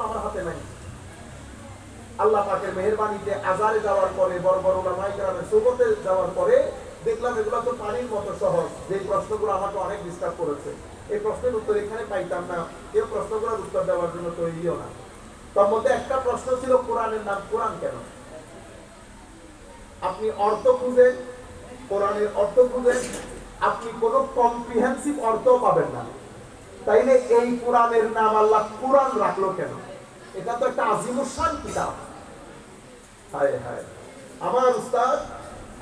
আমার হাতে নাই। আল্লাহ পাকের মেহরবানিতে আজারে যাওয়ার পরে, বড় বড় যাওয়ার পরে দেখলাম এগুলো তো পানির মতো সহজ। যে প্রশ্নগুলো আমাকে অনেক ডিস্টার্ব করেছে। এই প্রশ্নের উত্তর এখানে পাইতাম না। কেউ প্রশ্নগুলোর উত্তর দেওয়ার জন্য তৈরিও না। তার মধ্যে একটা প্রশ্ন ছিল, কোরআনের নাম কোরআন কেন? আপনি অর্থ খুঁজেন, কোরআনের অর্থ খুঁজেন, আপনি কোনো কম্প্রিহেন্সিভ অর্থ পাবেন না। তাইলে এই কোরআনের নাম আল্লাহ কোরআন রাখল কেন? এটা তো একটা আজিমুসান কিতাব। হায় হায়। আমার উস্তাদ,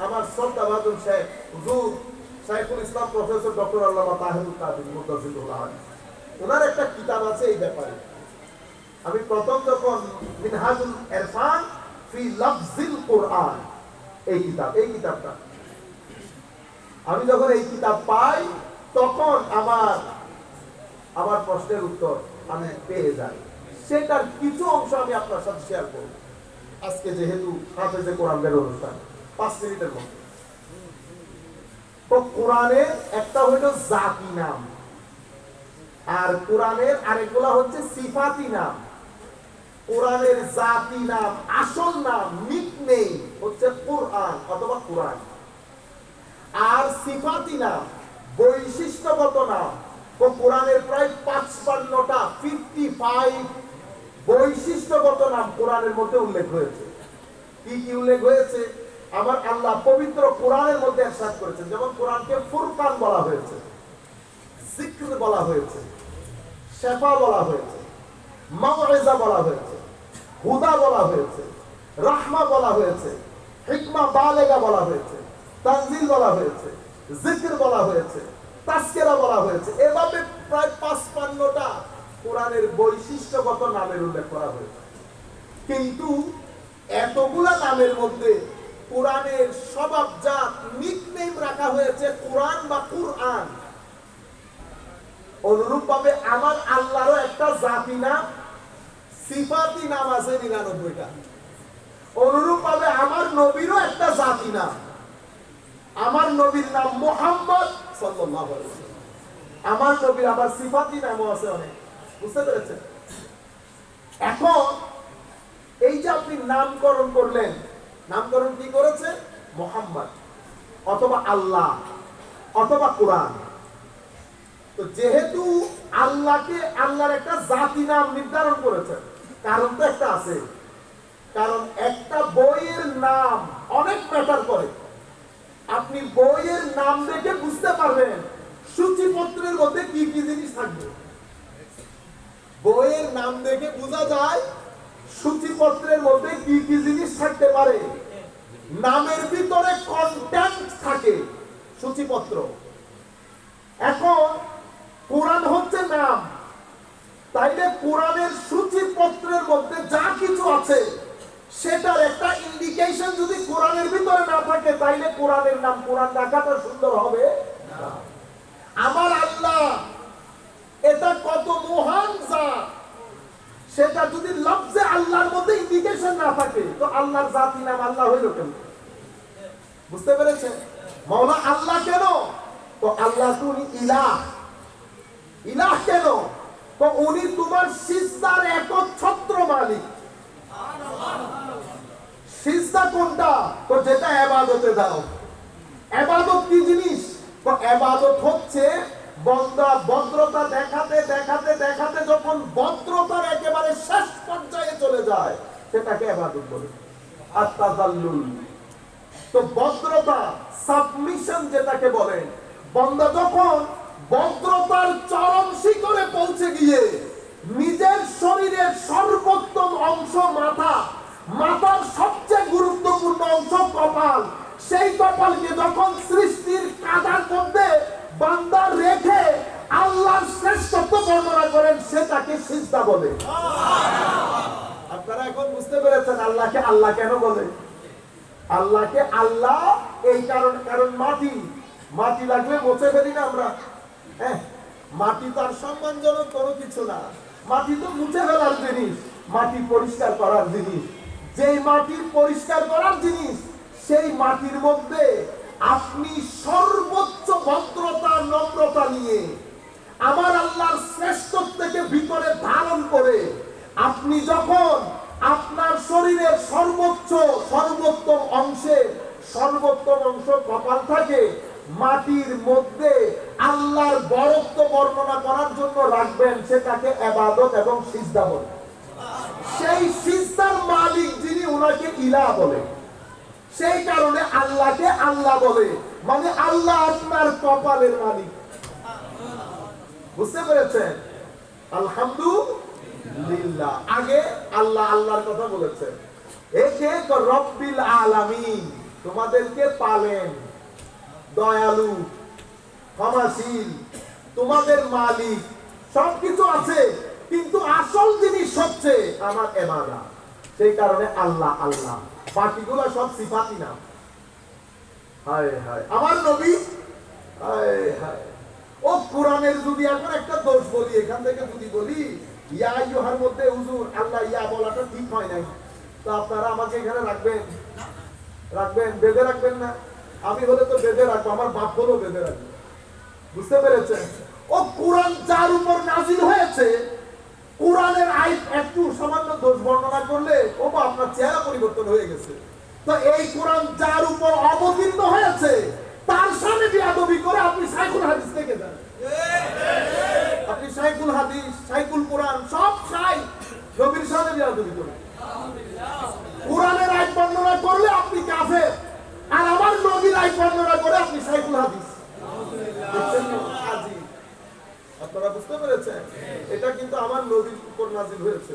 আমার শ্রদ্ধা বাদুল শেখ, হুজুর শাইখুল ইসলাম প্রফেসর ডক্টর আল্লামা তাহেরুল কাদির মুদাজিদুল্লাহ ওনার একটা কিতাব আছে এই ব্যাপারে। আমি প্রথম যখন মিনহাজুল ইরফান ফি লাফজিল কোরআন, এই কিতাব, এই কিতাবটা। আমি যখন এই কিতাব পাই, তখন আমার আমার প্রশ্নের উত্তর আমি পেয়ে যাই। সেটার কিছু অংশ আমি আপনার সাথে শেয়ার করব। আজকে যেহেতু হাফেজে কোরআনের অনুষ্ঠান, পাঁচ মিনিটের মধ্যে। তো কোরআনের একটা হইল জাতি নাম, আর কোরআনের আরেকগুলা হচ্ছে সিফাতি নাম। কোরআনের জাতি নাম, আসল নাম নিক নেই হচ্ছে কোরআন অথবা কোরআন। আর সিফাতি নাম, বৈশিষ্ট্যগত নাম। তো কোরআনের প্রায় পাঁচপান্নটা ফিফটি ফাইভ বৈশিষ্ট্যগত নাম কোরআনের মধ্যে উল্লেখ হয়েছে কি কি উল্লেখ হয়েছে আমার আল্লাহ পবিত্র কোরআনের মধ্যে একসাথ করেছেন। যেমন কোরআনকে ফুরকান বলা হয়েছে বলা হয়েছে, শেফা বলা হয়েছে মাওয়াইজা বলা হয়েছে, হুদা বলা হয়েছে, রাহমা বলা হয়েছে, হিকমা বালেগা বলা হয়েছে, তানজিল বলা হয়েছে, জিক্র বলা হয়েছে তাস্কেরা বলা হয়েছে। এভাবে প্রায় পাঁচ পাঁচপান্নটা কোরআনের বৈশিষ্ট্যগত নামের উল্লেখ করা হয়েছে। কিন্তু এতগুলা নামের মধ্যে কোরআনের স্বভাবজাত নিকনেম রাখা হয়েছে কোরআন বা কুরআন। অনুরূপ ভাবে আমার আল্লাহরও একটা জাতি নাম, সিফাতি নাম আছে নিরানব্বইটা। অনুরূপ ভাবে আমার নবীরও একটা জাতি নাম। আমার নবীর নাম মোহাম্মদ সাল্লাল্লাহু আমার নবীর আবার সিফাতি নামও আছে অনেক। এখন এই যে আপনি নামকরণ করলেন, নামকরণ কি করেছে? মোহাম্মদ অথবা আল্লাহ অথবা কোরআন। তো যেহেতু আল্লাহকে আল্লাহর একটা জাতি নাম নির্ধারণ কারণ তো একটা আছে। কারণ একটা বইয়ের নাম অনেক ম্যাটার করে। আপনি বইয়ের নাম দেখে বুঝতে পারবেন সূচিপত্রের মধ্যে কি কি জিনিস থাকবে। বইয়ের নাম দেখে বোঝা যায় সূচিপত্রের মধ্যে কি কি জিনিস থাকতে পারে। নামের ভিতরে কন্টেন্ট থাকে সূচিপত্র। এখন কোরআন হচ্ছে নাম। তাইলে কোরআনের সূচিপত্রের মধ্যে যা কিছু আছে, সেটার একটা ইন্ডিকেশন যদি কোরআনের ভিতরে না থাকে, তাইলে কোরআনের নাম, কোরআন রাখাটা সুন্দর হবে। আমার আল্লাহ এটা সেটা যদি লফজে আল্লাহর মধ্যে ইন্ডিকেশন না থাকে, তো আল্লাহর জাতি নাম আল্লাহ হইল কেন? বুঝতে পেরেছেন? মাওলা আল্লাহ কেন? তো আল্লাহ তো উনি ইলাহ। ইলাহ কেন? তো উনি তোমার সিজদার একচ্ছত্র মালিক। সিজদা কোনটা? তো যেটা এবাদতে দাও। এবাদত কি জিনিস? তো এবাদত হচ্ছে বন্দা ভদ্রতা দেখাতে দেখাতে দেখাতে যখন ভদ্রতার একেবারে শেষ পর্যায়ে চলে যায়, সেটাকে এবাদত বলে। তো সাবমিশন যেটাকে বন্দা যখন চরম শিখরে পৌঁছে গিয়ে নিজের শরীরের সর্বোত্তম অংশ মাথা, মাথার সবচেয়ে গুরুত্বপূর্ণ অংশ কপাল, সেই কপালকে যখন সৃষ্টির কাদার মধ্যে বান্দা রেখে আল্লাহর শ্রেষ্ঠত্ব বর্ণনা করেন সেটাকে সিজদা বলে। আপনারা এখন বুঝতে পেরেছেন আল্লাহকে আল্লাহ কেন বলে? আল্লাহকে আল্লাহ এই কারণ কারণ মাটি। মাটি লাগলে মুছে ফেলি না আমরা। হ্যাঁ মাটি তার সম্মানজনক কোনো কিছু না। মাটি তো মুছে ফেলার জিনিস। মাটি পরিষ্কার করার জিনিস। যেই মাটির পরিষ্কার করার জিনিস, সেই মাটির মধ্যে আপনি সর্বোচ্চ ভদ্রতা, নম্রতা নিয়ে আমার আল্লাহর শ্রেষ্ঠত্বকে ভিতরে ধারণ করে আপনি যখন আপনার শরীরের সর্বোচ্চ, সর্বোত্তম অংশে, সর্বোত্তম অংশ কপাল থাকে, মাটির মধ্যে আল্লাহর বরত্ব বর্ণনা করার জন্য রাখবেন সেটাকে এবাদত এবং সিজদা বলে। সেই সিজদার মালিক যিনি ওনাকে ইলা বলে। সেই কারণে আল্লাহকে আল্লাহ বলে। মানে আল্লাহ আপনার কপালের মালিক। বুঝতে পেরেছেন? আলহামদুলিল্লাহ। আগে আল্লাহ আল্লাহর কথা বলেছেন। একে রব্বিল আলামিন, তোমাদেরকে পালেন। দয়ালু, ক্ষমাশীল, তোমাদের মালিক। সবকিছু আছে, কিন্তু আসল জিনিস সবচেয়ে আমার এমানা সেই কারণে আল্লাহ আল্লাহ। বাকিগুলো সব সিফাতি নাম হায় হায়। আমার নবী, হায় হায়। ও কোরআনের যদি এখন একটা দোষ বলি, এখান থেকে যদি বলি, ইয়া ইউহার মধ্যে হুজুর, আল্লাহ ইয়া বলাটা ঠিক হয় নাই। তো আপনারা আমাকে এখানে রাখবেন? রাখবেন? বেঁধে রাখবেন না? আমি হলে তো বেঁধে রাখব, আমার বাপ হলেও বেঁধে রাখব। বুঝতে পেরেছেন? ও কোরআন যার উপর নাজিল হয়েছে কোরআনের আই একটু সামান্য দোষ বর্ণনা করলে ও আপনার চেহারা পরিবর্তন হয়ে গেছে। তো এই কোরআন যার উপর অবতীর্ণ হয়েছে, তার সামনে বিয়াদবি করে আপনি সাইকুল হাদিস থেকে যান। আপনি সাইকুল হাদিস সাইকুল কোরআন, সব সাই নবীর সামনে বিয়াদবি করে কোরআনের আয় বর্ণনা করলে আপনি কাফের, আর আমার নবীর আয় বর্ণনা করে আপনি সাইকুল হাদিস। আপনারা বুঝতে পেরেছেন? এটা কিন্তু আমার নবীর উপর নাজিল হয়েছে।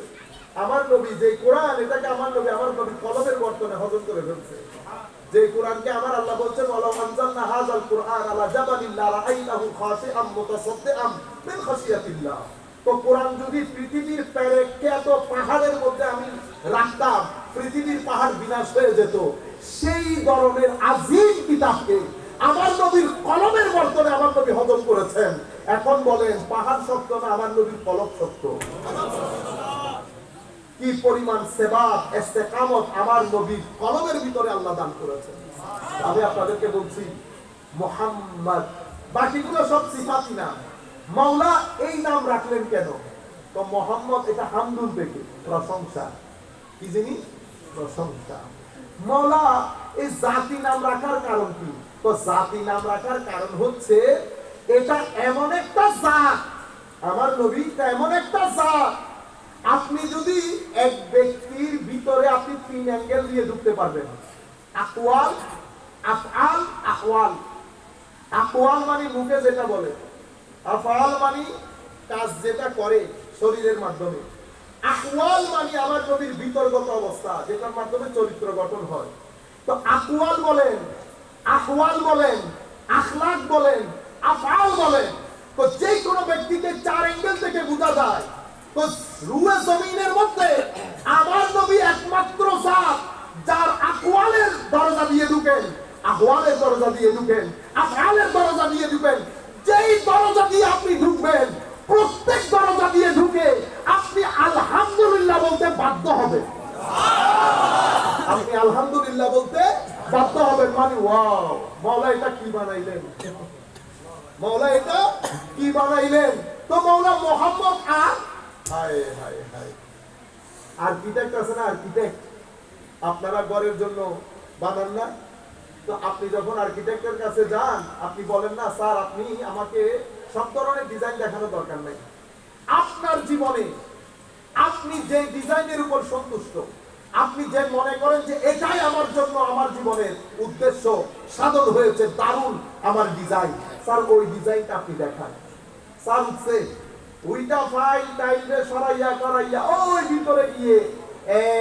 আমার নবী যে কোরআন, এটাকে আমার নবী আমার নবী কলমের বর্তনে হজম করে ফেলছে। যে কোরআনকে আমার আল্লাহ বলছেন, ওয়ালাউ আনজালনা হাযাল কুরআন আলা জাবালিন লা রাআইতাহু খাশিআম মুতাসাদ্দিআম মিন খাশিয়াতিল্লাহ। তো কোরআন যদি পৃথিবীর প্যারেক্যাত পাহাড়ের মধ্যে আমি রাখতাম, পৃথিবীর পাহাড় বিনাশ হয়ে যেত, সেই ধরনের আজিম কিতাবকে আমার নবীর কলমের বর্তনে আমার নবী হজম করেছেন। এখন বলেন, পাহাড় সত্য না আমার নবীর কলম সত্য? কি পরিমাণ সেবা ইস্তেকামত আমার নবীর কলমের ভিতরে আল্লাহ দান করেছেন? আমি আপনাদেরকে বলছি, মোহাম্মদ, বাকিগুলো সব সিফাতি নাম। মাওলা এই নাম রাখলেন কেন? তো মোহাম্মদ এটা হামদুল থেকে, প্রশংসা। কি জিনিস প্রশংসা। মৌলা এই জাতি নাম রাখার কারণ কি? তো জাতি নাম রাখার কারণ হচ্ছে এটা এমন একটা জাত। আমার নবীটা এমন একটা জাত। আপনি যদি এক ব্যক্তির ভিতরে আপনি তিন অ্যাঙ্গেল দিয়ে ঢুকতে পারবেন। আকওয়াল, আফআল, আকওয়াল। আকওয়াল মানে মুখে যেটা বলে। আফআল মানে কাজ যেটা করে শরীরের মাধ্যমে। আকওয়াল মানে আমার নবীর বিতর্গত অবস্থা, যেটার মাধ্যমে চরিত্র গঠন হয়। তো আকওয়াল বলেন আহওয়াল বলেন, আখলাক বলেন আফআল বলেন তো যে কোনো ব্যক্তিকে চার অ্যাঙ্গেল থেকে বোঝা যায়, তো রুয়ে জমিনের মধ্যে আমার নবী একমাত্র জাত যার আকওয়ালের দরজা দিয়ে ঢুকেন দরজা দিয়ে ঢুকেন আফআলের দরজা দিয়ে ঢুকেন, যেই দরজা দিয়ে আপনি ঢুকবেন, প্রত্যেক দরজা দিয়ে ঢুকে আপনি আলহামদুলিল্লাহ বলতে বাধ্য হবে আপনি আলহামদুলিল্লাহ বলতে বাধ্য হবেন মানে ওয়াও, মাওলা এটা কি বানাইলেন? মাওলা, এটা কি বানাইলেন? তো মাওলা মোহাম্মদ আর? হায় হায় হায়। আর্কিটেক্ট আছে না আর্কিটেক্ট আপনারা ঘরের জন্য বানান না? তো আপনি যখন আর্কিটেক্টের কাছে যান, আপনি বলেন, না, স্যার, আপনি আমাকে সব ধরনের ডিজাইন দেখানোর দরকার নাই। আপনার জীবনে আপনি যে ডিজাইনের উপর সন্তুষ্ট, আপনি যে মনে করেন যে এটাই আমার জন্য, আমার জীবনের উদ্দেশ্য, সাধন হয়েছে, দারুণ আমার ডিজাইন স্যার, ওই ডিজাইনটা আপনি দেখান। স্যার উঠছে ওইটা ফাইল টাইলে সরাইয়া করাইয়া ওই ভিতরে গিয়ে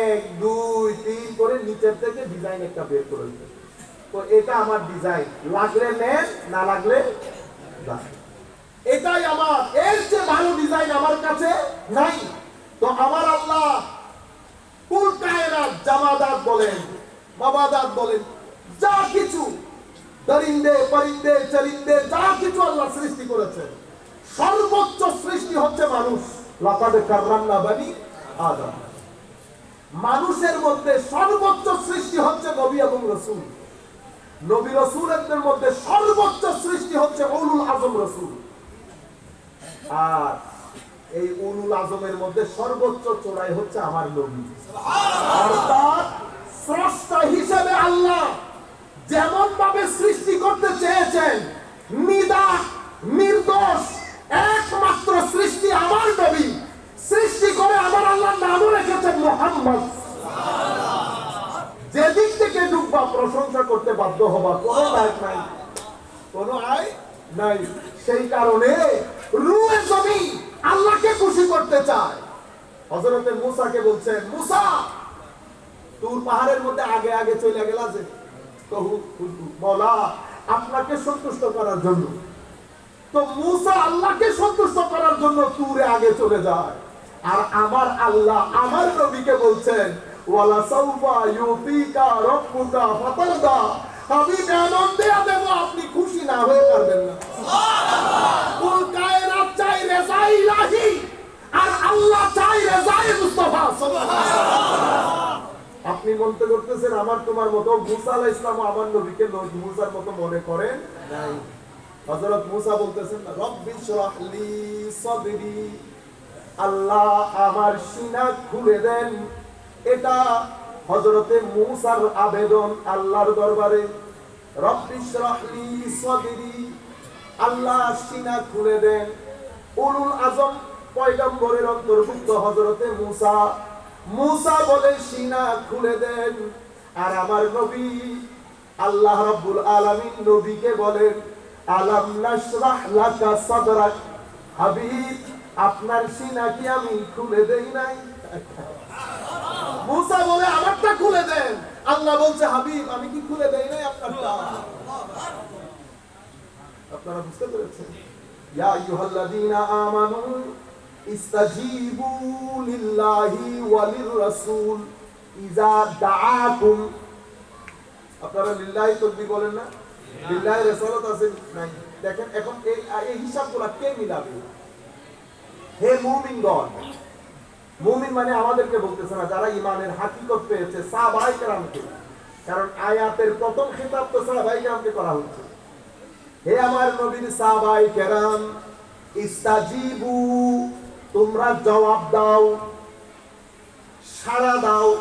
এক, দুই, তিন করে নিচের থেকে ডিজাইন একটা বের করে তো এটা আমার ডিজাইন লাগলে নেন, না লাগলে এটাই আমার। এর চেয়ে ভালো ডিজাইন আমার কাছে নাই। তো আমার আল্লাহ কুল কায়নাত জামাদাত বলেন মাবাদাত বলেন, যা কিছু দরিন্দে পরিন্দে চরিন্দে যা কিছু আল্লাহ সৃষ্টি করেছেন, সর্বোচ্চ সৃষ্টি হচ্ছে মানুষ। লাকাদে কাররামনা বানি আদম। মানুষের মধ্যে সর্বোচ্চ সৃষ্টি হচ্ছে নবী এবং রসুল। নবী রসুলের মধ্যে সর্বোচ্চ সৃষ্টি হচ্ছে উলুল আজম রসুল। আর এই উলুল আজমের মধ্যে সর্বোচ্চ চোরাই হচ্ছে আমার নবী। অর্থাৎ স্রষ্টা হিসেবে আল্লাহ। যেমন ভাবে সৃষ্টি করতে চেয়েছেন, নিদা, নির্দোষ, একমাত্র সৃষ্টি আমার নবী। সৃষ্টি করে আমার আল্লাহ নামও রেখেছেন মোহাম্মদ। যেদিক থেকে ডুববা প্রশংসা করতে বাধ্য হবা কোনো আয় নাই, কোনো আয় নাই। সেই কারণে রুয়ে জমি আল্লাহকে খুশি করতে চায়। হজরতে মুসাকে বলছেন, মুসা, তুর পাহাড়ের মধ্যে আগে আগে চলে গেলা যে আপনাকে সন্তুষ্ট করার জন্য। তো মুসা আল্লাহকে সন্তুষ্ট করার জন্য তুরে আগে চলে যায়। আর আমার আল্লাহ আমার বলছেন, ওয়ালা সাউফা ইউতিকা রব্বুকা ফাতারদা। দেব, আপনি খুশি না হয়ে পারবেন না। চাই রেজা ইলাহি আর আল্লাহ চাই রেজাই মুস্তাফা আপনি মনে করতেছেন আমার তোমার মতো মুসা আলাইহিস ইসলাম আমার নবীকে মুসার মতো মনে করেন নাই। হযরত মুসা বলতেছেন আল্লাহ আমার সিনা খুলে দেন। এটা হযরতে মুসার আবেদন আল্লাহর দরবারে। রব্বি শরাহলি আল্লাহ সিনা খুলে দেন। উলুল আজম পয়গম্বরের অন্তর্ভুক্ত হযরতে মুসা মুসা বলে, সিনা খুলে দেন। আর আমার নবী আল্লাহ রাব্বুল আলামিন নবীকে বলেন, আলাম নাশরাহ লাকা সাদরাক? হাবিব, আপনার সিনা কি আমি খুলে দেই নাই? মুসা বলে, আমারটা খুলে দেন। আল্লাহ বলছে, হাবিব, আমি কি খুলে দেই নাই আপনারটা? আপনারা বুঝতে পেরেছেন? ইয়া আইয়ুহাল্লাযীনা আমানু ইস্তাজিবু লিল্লাহি ওয়া লির-রাসূল ইযা দাআকুম। আপনারা লিল্লাহি তাকবীর বলেন না? লিল্লাহি রাসূলত আছে নাই। দেখেন এখন এই এই হিসাবগুলো কে মিলাবে? হে মুমিনগণ। মুমিন মানে আমাদেরকে বলতেছে না যারা ইমানের হাকিকত পেয়েছে সাহাবাই কেরামকে কারণ আয়াতের প্রথম খেতাব তো সাহাবাই কেরামকে করা হচ্ছে। হে আমার নবীর সাহাবাই কেরাম ইস্তাজিবু তোমরা জবাব দাও, সাড়া দাও,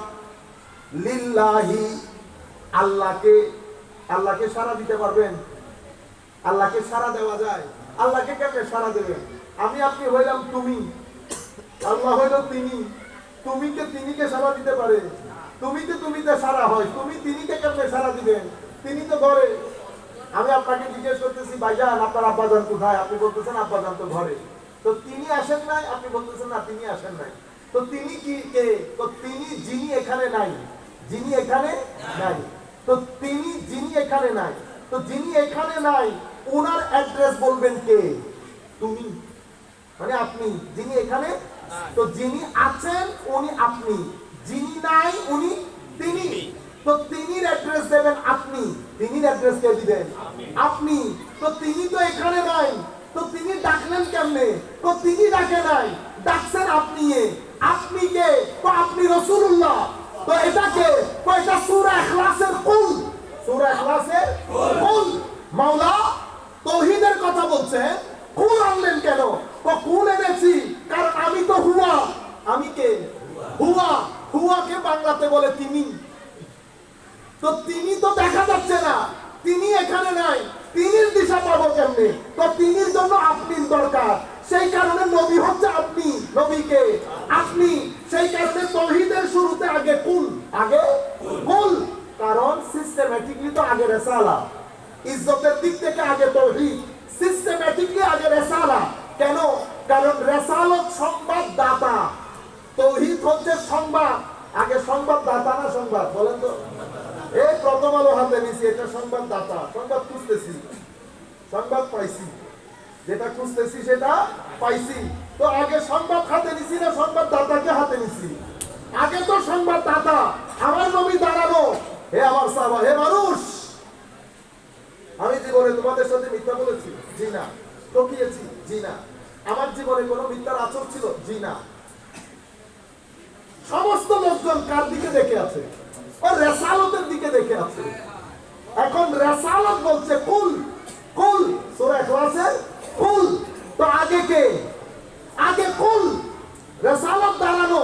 লিল্লাহি, আল্লাহকে আল্লাহকে সাড়া দিতে পারবেন। আল্লাহকে সাড়া দেওয়া যায়। আল্লাহকে কেমনে সাড়া দেবেন? আমি আপনি হইলাম তুমি। আল্লাহ হইল তিনি। তুমিকে তিনিকে সাড়া দিতে পারে। তুমিতে তুমিতে সাড়া হয়। তুমি তিনিকে কেমনে সাড়া দিবেন? তিনি তো ঘরে। আমি আপনাকে জিজ্ঞেস করতেছি, ভাইজান, আপনার আব্বাজান কোথায়? আপনি বলতেছেন, আব্বাজান তো ঘরে। তো তিনি আসেন নাই? আপনি বলতেছেন না তিনি আসেন নাই। তো তিনি কি কে? তো তিনি যিনি এখানে নাই। যিনি এখানে নাই। তো তিনি যিনি এখানে নাই। তো যিনি এখানে নাই ওনার অ্যাড্রেস বলবেন কে? তুমি। মানে আপনি যিনি এখানে তো যিনি আছেন উনি আপনি। যিনি নাই উনি তিনি। তো তিনির অ্যাড্রেস দেবেন আপনি। তিনির অ্যাড্রেস কে দিবেন? আপনি। তো তিনি তো এখানে নাই। তো তিনি ডাকলেন কেমনে? তো তিনি ডাকে নাই। ডাকছেন আপনি আপনি কে? তো আপনি রসুল্লাহ তো এটাকে তো এটা সূরা ইখলাসের কুল। সূরা ইখলাসের কুল। মাওলা তৌহিদের কথা বলছে কুল আনলেন কেন? তো কুল এনেছি, কারণ আমি তো হুয়া। আমি কে? হুয়া। হুয়াকে বাংলাতে বলে তিনি। তো তিনি তো দেখা যাচ্ছে না। তিনি এখানে নাই। তিনির দিশা পাবো কেমনে? তো তিনির জন্য আপনি দরকার। সেই কারণে নবী হচ্ছে আপনি, নবীকে। আপনি সেই কারণে তৌহিদের শুরুতে আগে কুল। আগে কুল। কারণ সিস্টেমেটিকলি তো আগে রেসালা ইজ্জতের দিক থেকে আগে তৌহিদ। সিস্টেমেটিকলি আগে রেসালা কেন? কারণ রেসালত সংবাদ দাতা তৌহিদ হচ্ছে সংবাদ। আগে সংবাদ দাতা না সংবাদ? বলেন তো। এই প্রথম আলো হাতে নিছি, এটা সংবাদ দাতা সংবাদ খুঁজতেছি। সংবাদ পাইছি। যেটা খুঁজতেছি সেটা পাইছি। তো আগে সংবাদ হাতে নিছি না সংবাদ দাতাকে হাতে নিছি? আগে তো সংবাদ দাতা আমার নবী দাঁড়ানো হে আমার সাবা, হে মানুষ! আমি জীবনে তোমাদের সাথে মিথ্যা বলেছি, জি না। টকিয়েছি জি না। আমার জীবনে কোনো মিথ্যার আচর ছিল, জি না। সমস্ত লোকজন কার দিকে দেখে আছে? ও রেসালতের দিকে দেখে আছে। এখন রেসালত বলছে, কুল! কুল, সূরা ইখলাসের কুল। তো আগে কে? আগে কুল। রেসালত দাঁড়ানো।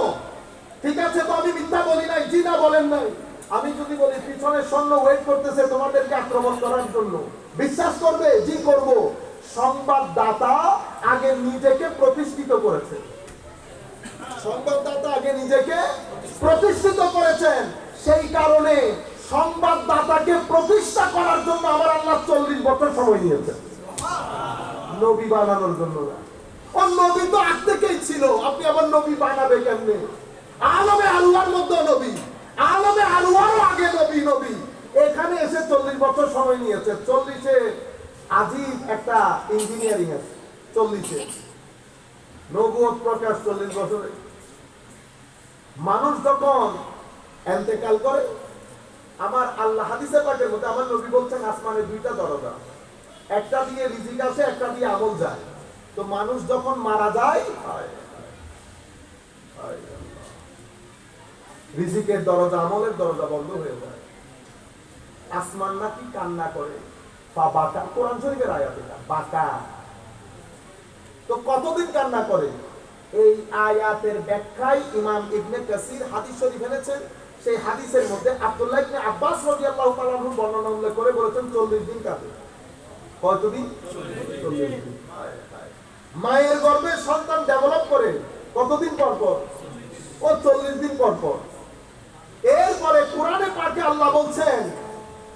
ঠিক আছে, তো আমি মিথ্যা বলি নাই জি না বলেন নাই। আমি যদি বলি, পিছনে সৈন্য ওয়েট করতেছে, তোমাদেরকে আক্রমণ করার জন্য। বিশ্বাস করবে? জি, করব। সংবাদদাতা আগে নিজেকে প্রতিষ্ঠিত করেছে। সংবাদদাতা আগে নিজেকে প্রতিষ্ঠিত করেছেন। সেই কারণে সংবাদদাতাকে প্রতিষ্ঠা করার জন্য আমার আল্লাহ চল্লিশ বছর সময় নিয়েছেন নবী বানানোর জন্য। ও নবী তো আগ থেকেই ছিল। আপনি আবার নবী বানাবে কেমনে? আলমে আলুয়ার মধ্যে নবী। আলমে আলুয়ারও আগে নবী নবী। এখানে এসে চল্লিশ বছর সময় নিয়েছে। চল্লিশে আজীব একটা ইঞ্জিনিয়ারিং আছে। চল্লিশে। নবুয়ত প্রকাশ চল্লিশ বছরে। মানুষ যখন এন্তেকাল করে আমার আল্লাহ হাদিসে পাকের মধ্যে আমার নবী বলছেন আসমানের দুইটা দরজা। একটা দিয়ে রিজিক আসে একটা দিয়ে আমল যায়। তো মানুষ যখন মারা যায়। রিজিকের দরজা, আমলের দরজা বন্ধ হয়ে যায়। আসমান নাকি কান্না করে। বা বাঁকা, কোরআন শরীফের আয়াত এটা, বাঁকা। তো কতদিন কান্না করে? এই আয়াতের ব্যাখ্যায় ইমাম ইবনে কাসির হাদিস শরীফ এনেছেন। সেই হাদিসের মধ্যে আব্দুল্লাহ ইবনে আব্বাস রাদিয়াল্লাহু তাআলা বর্ণনা উল্লেখ করে বলেছেন 40 দিন কাটে। কতদিন 40 দিন। মায়ের গর্ভে সন্তান ডেভেলপ করে কতদিন পর পর? ও 40 দিন পর পর। এরপরে কোরআনে পাকে আল্লাহ বলছেন,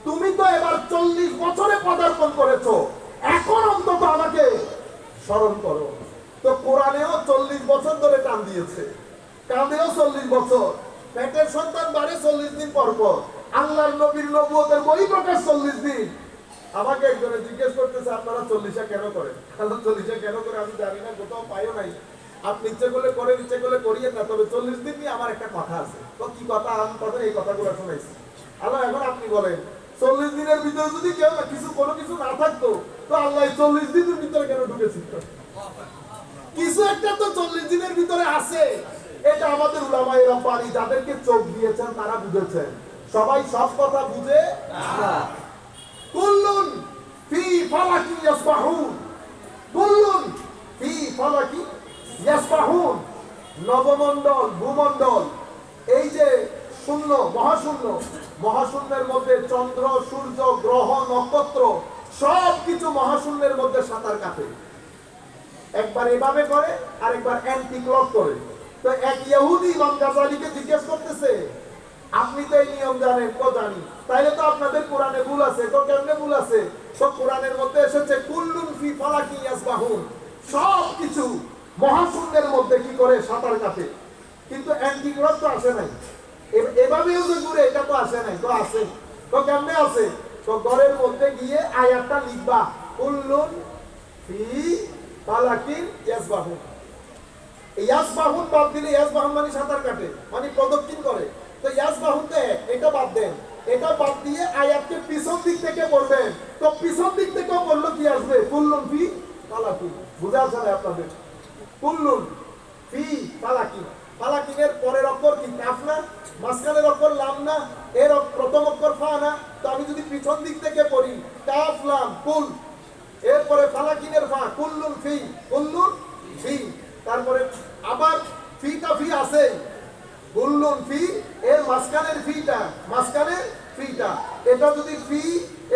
তুমি তো এবার চল্লিশ বছরে পদার্পণ করেছ। এখন অন্তত আমাকে স্মরণ করো। তো কোরআনেও চল্লিশ বছর ধরে টান দিয়েছে। কাঁদেও চল্লিশ বছর। পেটের সন্তান বাড়ে চল্লিশ দিন পর পর। আল্লাহর নবীর নবুয়তের বই প্রকাশ চল্লিশ দিন। আমাকে একজনে জিজ্ঞেস করতেছে আপনারা চল্লিশে কেন করেন? আল্লাহ চল্লিশে কেন করে আমি জানি না কোথাও পাইও নাই। আপনি ইচ্ছে করলে করেন ইচ্ছে করলে করিয়েন না তবে চল্লিশ দিন নিয়ে আমার একটা কথা আছে। তো কি কথা? আমি কথা এই কথাগুলো শুনেছি। আল্লাহ এখন আপনি বলেন চল্লিশ দিনের ভিতরে যদি কেউ না কিছু কোনো কিছু না থাকতো তো আল্লাহ চল্লিশ দিনের ভিতরে কেন ঢুকেছিল? কিছু একটা তো চল্লিশ দিনের ভিতরে আছে। এটা আমাদের উলামায়েরা পারি যাদেরকে চোখ দিয়েছেন তারা বুঝেছেন। সবাই সব কথা বুঝে? না। কুল্লুন ফি ফালাকি ইয়াসবাহুন। কুল্লুন ফি ফালাকি ইয়াসবাহুন। নবমণ্ডল ভূমণ্ডল এই যে শূন্য মহাশূন্য মহাশূন্যের মধ্যে চন্দ্র সূর্য গ্রহ নক্ষত্র সব কিছু মহাশূন্যের মধ্যে সাঁতার কাটে। একবার এভাবে করে আর একবার অ্যান্টি ক্লক করে। তো এক ইহুদি ইমাম গাজালিকে জিজ্ঞেস করতেছে, আপনি তো এই নিয়ম জানেন তো জানি তাইলে তো আপনাদের কোরআনে ভুল আছে, তো কেমনে ভুল আছে? সব কোরআনের মধ্যে এসেছে, কুল্লুন ফি ফালাকি ইয়াসবাহুন। সব কিছু মহাশূন্যের মধ্যে কি করে? সাঁতার কাটে। কিন্তু অ্যান্টি ক্লক তো আসে নাই। এভাবেও যে ঘুরে, এটা তো আসে নাই, তো আছে তো কেমনে আছে তো ঘরের মধ্যে গিয়ে আয়াতটা লিখবা, কুল্লুন ফি পালাকিন ইয়াসবাহুন। ইয়াসবাহুন বাদ দিলে ইয়াসবাহুন মানে সাঁতার কাটে মানে প্রদক্ষিণ করে। তো ইয়াসবাহুন তো এটা বাদ দেন। এটা বাদ দিয়ে আয়াতকে পিছন দিক থেকে পড়বেন তো পিছন দিক থেকেও পড়ল কি আসবে? কুল্লুন ফি পালাকিন বুঝা না আপনাদের? কুল্লুন ফি পালাকিন পালাকিনের পরের অক্ষর কি? কাফ না? মাঝখানের অক্ষর লাম না? এর প্রথম অক্ষর ফা না? তো আমি যদি পিছন দিক থেকে পড়ি, কাফ, লাম, কুল, এরপরে ফালাকিনের ফা কুল্লুন ফি কুল্লুন ফি। তারপরে আবার ফিটা ফি আছে। কুল্লুন ফি, এর মাঝখানের ফিটা মাঝখানের ফিটা। এটা যদি ফি,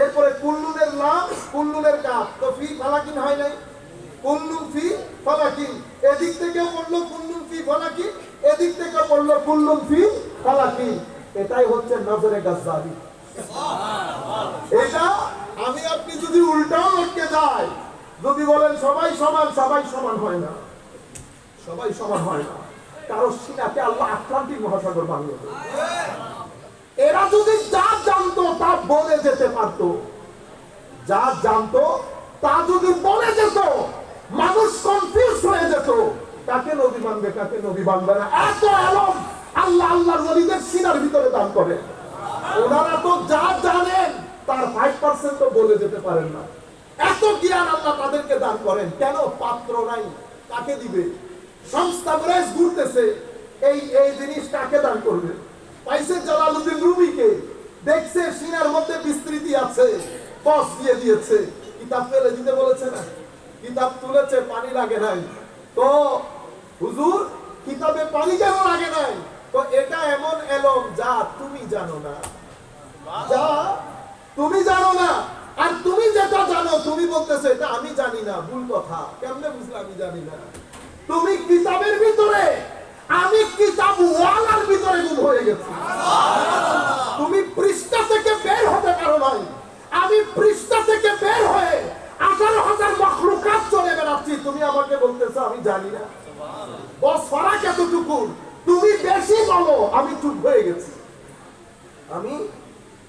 এরপরে কুল্লুনের লাম কুল্লুনের কাপ তো ফি ফালাকিন হয় নাই। কুল্লুন ফি ফালাকিন। এদিক থেকে পড়ল কুল্লুন ফি ফালাকিন, এদিক থেকে পড়ল কুল্লুন ফি ফালাকিন। এটাই হচ্ছে নজরে গাজ্জালি। এটা আমি আপনি যদি উল্টাও লটকে যাই, যদি বলেন সবাই সমান সবাই সমান হয় না। সবাই সমান হয় না। কারও সিনাকে আল্লাহ আটলান্টিক মহাসাগর বানিয়ে। এরা যদি যা জানতো, তা বলে যেতে পারতো। যা জানতো, তা যদি বলে যেত, মানুষ কনফিউজ হয়ে যেত। কাকে নবী মানবে, কাকে নবী মানবে না। এত আলম আল্লাহ আল্লাহর নবীদের সিনার ভিতরে দান করে। ওনারা তো যা জানেন, তার ফাইভ পার্সেন্ট তো বলে যেতে পারেন না। এত জ্ঞান আল্লাহ তাদেরকে দান করেন। কেন? পাত্র নাই। কাকে দিবে? সংস্থা ঘুরতেছে, এই এই জিনিস কাকে দান করবে? পাইছে জালালউদ্দিন রুমিকে দেখছে সিনার মধ্যে বিস্তৃতি আছে বস দিয়ে দিয়েছে। কিতাব ফেলে দিতে বলেছে না? কিতাব তুলেছে, পানি লাগে নাই। তো, হুজুর, কিতাবে পানি কেন লাগে নাই? তো এটা এমন এলম যা তুমি জানো না। যা তুমি জানো না। আর তুমি যেটা জানো, তুমি বলতেছো, এটা আমি জানি না, ভুল কথা। কেমনে বুঝলে আমি জানি না। তুমি কিতাবের ভিতরে, আমি কিতাব ওয়ালার ভিতরে গুম হয়ে গেছি। তুমি পৃষ্ঠা থেকে বের হতে পারো নাই। আমি পৃষ্ঠা থেকে বের হয়ে আঠারো হাজার মখলুকাত চলে বেড়াচ্ছি। তুমি আমাকে বলতেছো, আমি জানি না। বস ফারাক এতটুকু, তুমি বেশি বলো, আমি চুপ হয়ে গেছি। আমি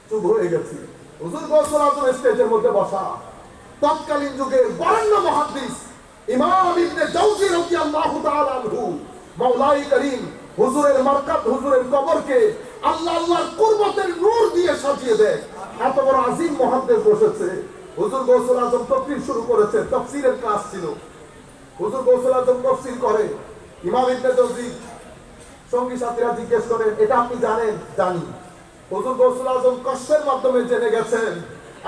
চুপ হয়ে গেছি। হুজুর স্টেজের মধ্যে বসা। তৎকালীন যুগের বরেণ্য মহাদ্দিস ইমাম ইবনে জাওজি রাদিয়াল্লাহু তাআলা আনহু মাওলাই করিম, হুজুরের মারকাত, হুজুরের কবরকে আল্লাহ আল্লাহর কুরবতের নূর দিয়ে সাজিয়ে দেয়। এত বড় আজিম মহাদ্দেশ বসেছে। হুজুর গৌসুল আজম তফসির শুরু করেছে তফসিরের ক্লাস ছিল। হুজুর গৌসুল আজম তফসির করে, ইমাম ইবনে জাওজি সঙ্গী সাথীরা জিজ্ঞেস করেন এটা আপনি জানেন? জানি। হুজুর গৌসুল আজম কষ্টের মাধ্যমে জেনে গেছেন,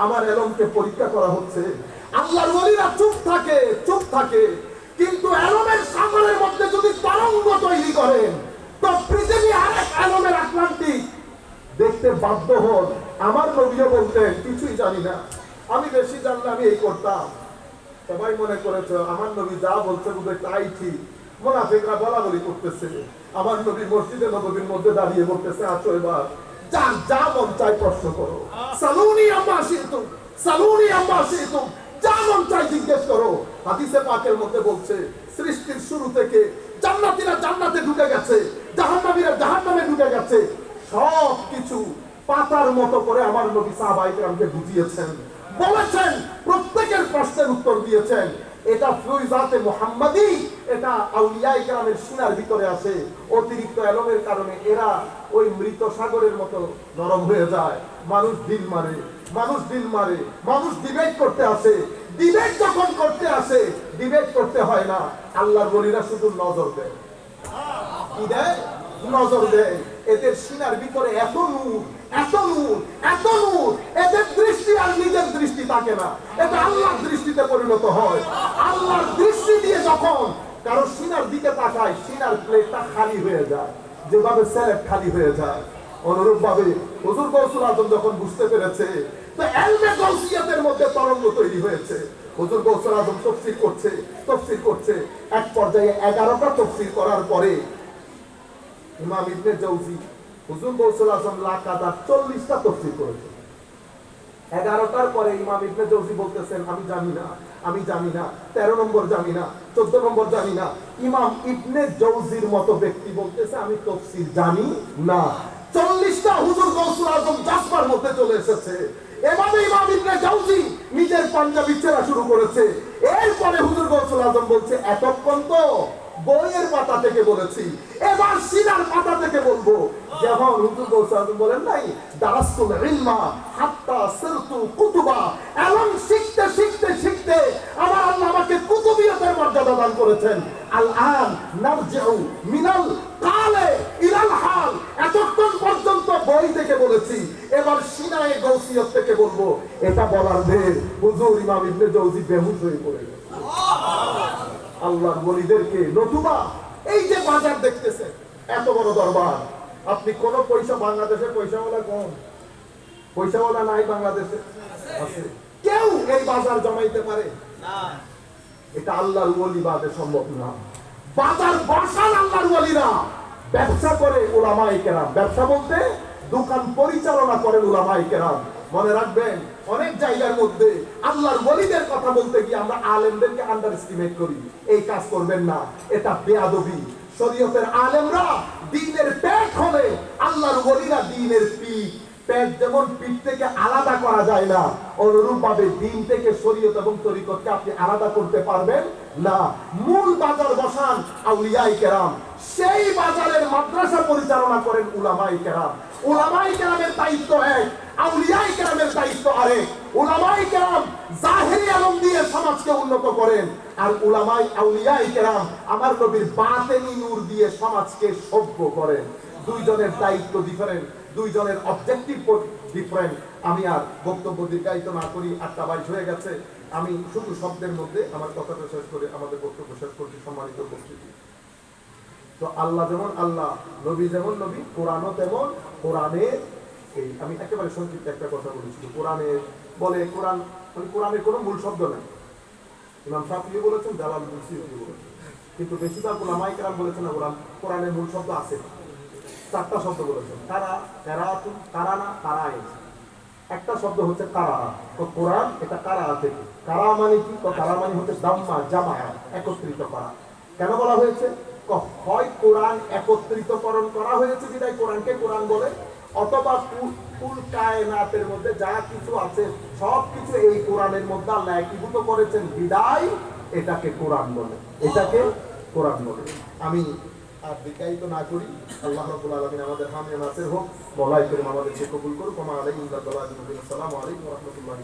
আমার এলমকে পরীক্ষা করা হচ্ছে। আল্লাহর ওলিরা চুপ থাকে চুপ থাকে। কিন্তু এলমের সাগরের মধ্যে যদি তরঙ্গ তৈরি করেন তো পৃথিবী আরেক এলমের আটলান্টিক। দেখতে বাধ্য হন। আমার নবীও বলতেন কিছুই জানি না। আমি বেশি জানলে আমি এই করতাম। সবাই মনে করেছে আমার নবী যা বলছে বোধহয় তাই ঠিক। মোনাফিকরা বলা বলি করতেছে। আমার নবী মসজিদে নবীর মধ্যে দাঁড়িয়ে বলতেছে আছো এবার। যা যা মন চাই প্রশ্ন করো। সালুনি আম্মা আসিতুম সালুনি আম্মা আসিতুম চাই, জিজ্ঞেস করো। হাদিসে পাকের মধ্যে বলছে, সৃষ্টির শুরু থেকে জান্নাতীরা জান্নাতে ঢুকে গেছে, জাহান্নামীরা জাহান্নামে ঢুকে গেছে। সব কিছু পাতার মতো করে আমার নবী বুঝিয়েছেন, বলেছেন, প্রত্যেকের প্রশ্নের উত্তর দিয়েছেন। এটা মোহাম্মদি, এটা আউলিয়া ইকরামের সিনার ভিতরে অতিরিক্ত এলমের কারণে এরা ওই মৃত সাগরের মতো নরম হয়ে যায়, মানুষ দিল মারে। মানুষ দিল মারে, মানুষ ডিবেট করতে আসে। ডিবেট যখন করতে আসে ডিবেট করতে হয় না। আল্লাহর বলিরা শুধু নজর দেয়। কি দেয়? নজর দেয়। এদের সিনার ভিতরে এত নূর এত নূর এত নূর। এদের দৃষ্টি আর নিজের দৃষ্টি থাকে না। এটা আল্লাহর দৃষ্টিতে পরিণত হয়। আল্লাহর দৃষ্টি দিয়ে যখন কারও সিনার দিকে তাকায়, সিনার প্লেটটা খালি হয়ে যায়। যেভাবে স্যালেড খালি হয়ে যায়। অনুরূপ ভাবে হুজুর গৌসুল আজম যখন বুঝতে পেরেছে তো মধ্যে তরঙ্গ তৈরি হয়েছে। হুজুর গৌসুল আজম তফসির করছে তফসির করছে। এক পর্যায়ে এগারোটা তফসির করার পরে ইমাম ইবনে জৌজি হুজুর গৌসুল আজম লাকাদার চল্লিশটা তফসির করেছে। এগারোটার পরে ইমাম ইবনে জৌজি বলতেছেন, আমি জানি না, আমি জানি না, তেরো নম্বর জানি না, চোদ্দ নম্বর জানি না। ইমাম ইবনে জৌজির মতো ব্যক্তি বলতেছে, আমি তফসির জানি না। চল্লিশটা হুজুর গৌসুল আজম জাসবার মধ্যে চলে এসেছে। এভাবে ইমাম ইবনে জাউজি নিজের পাঞ্জাবি চেরা শুরু করেছে। এরপরে হুজুর গৌসুল আজম বলছে, এতক্ষণ তো বইয়ের পাতা থেকে বলেছি। এবার সিনার পাতা থেকে বলব। যেমন হুজুর আজম বলেন নাই, দারাস্তুল ইলমা হাত্তা সিরতু কুতুবা। এমন শিখতে শিখতে শিখতে আমার আল্লাহ আমাকে কুতুবিয়তের মর্যাদা দান করেছেন। আল আন নারজিউ মিনাল কালে ইলাল হাল। এতক্ষণ পর্যন্ত বই থেকে বলেছি। এবার সিনায়ে গৌসিয়ত থেকে বলব। এটা বলার ঢের হুজুর ইমাম ইবনে জৌজি বেহুশ হয়ে পড়ে গেছে। আল্লাহর বলিদেরকে, নতুবা এই যে বাজার দেখতেছে এত বড় দরবার, আপনি কোন পয়সা বাংলাদেশে পয়সাওয়ালা কম। পয়সাওয়ালা নাই বাংলাদেশে। কেউ এই বাজার জমাইতে পারে? এটা আল্লাহর ওলি বাদে সম্ভব না। বাজার বসান আল্লাহর ওলিরা ব্যবসা করে ওলামাই কেরাম। ব্যবসা বলতে দোকান পরিচালনা করেন ওলামাই কেরাম। মনে রাখবেন অনেক জায়গার মধ্যে আল্লাহর বলিদের কথা বলতে গিয়ে আমরা আলেমদেরকে আন্ডার এস্টিমেট করি। এই কাজ করবেন না, এটা বেয়াদবি। শরীয়তের আলেমরা দিনের পেট হলে আল্লাহর বলিরা দিনের পিঠ। পেট যেমন পিঠ থেকে আলাদা করা যায় না, অনুরূপভাবে দিন থেকে শরীয়ত এবং তরিকতকে আপনি আলাদা করতে পারবেন। না, মূল বাজার বসান আউলিয়াই কেরাম। সেই বাজারের মাদ্রাসা পরিচালনা করেন উলামাই কেরাম। উলামাই কেরামের দায়িত্ব এক, আউলিয়াই কেরামের দায়িত্ব আরেক। উলামাই কেরাম জাহেরি আলম দিয়ে সমাজকে উন্নত করেন। আর উলামাই আউলিয়াই কেরাম আমার নবীর বাতেনি নূর দিয়ে সমাজকে সভ্য করেন। দুইজনের দায়িত্ব ডিফারেন্ট দুইজনের অবজেক্টিভ ডিফারেন্ট আমি আর বক্তব্য দীর্ঘায়িত না করি, আটটা বাইশ হয়ে গেছে। আমি শুধু শব্দের মধ্যে আমার কথাটা শেষ করে আমাদের বক্তব্য শেষ করছি, সম্মানিত উপস্থিতি। তো আল্লাহ যেমন আল্লাহ, নবী যেমন নবী, কোরআনও তেমন কোরআনের এই, আমি একেবারে সংক্ষিপ্ত একটা কথা বলেছি কোরআনের বলে, কোরআন মানে কোরআনের কোনো মূল শব্দ নেই। ইমাম শাফিও বলেছেন জালাল মুসিউদ্দি বলেছেন। কিন্তু বেশিরভাগ ওলামাই কেরাম বলেছেন না কোরআন কোরআনের মূল শব্দ আছে চারটা শব্দ বলেছেন। কারা কারাতু তারা কারায় একটা শব্দ হচ্ছে কারা? তো কোরআন এটা কারা থেকে কারা মানে কি? কারা মানে হচ্ছে দাম্মা, জামা একত্রিত করা কেন বলা হয়েছে? হয় কোরআন একত্রিতকরণ করা হয়েছে বিদায় কোরআনকে কোরআন বলে, অথবা কুল কায়নাতের মধ্যে যা কিছু আছে, সব কিছু এই কোরআনের মধ্যে আল্লাহ একীভূত করেছেন বিদায় এটাকে কোরআন বলে। এটাকে কোরআন বলে। আমি আর বিকায়িত না করি, আল্লাহ রবুল আলমিন আমাদের হামিয়া নাসের হোক মওলাই করিম চেক কবুল করুক। আমার আলাইকুম আসসালামু আলাইকুম রহমতুল্লাহ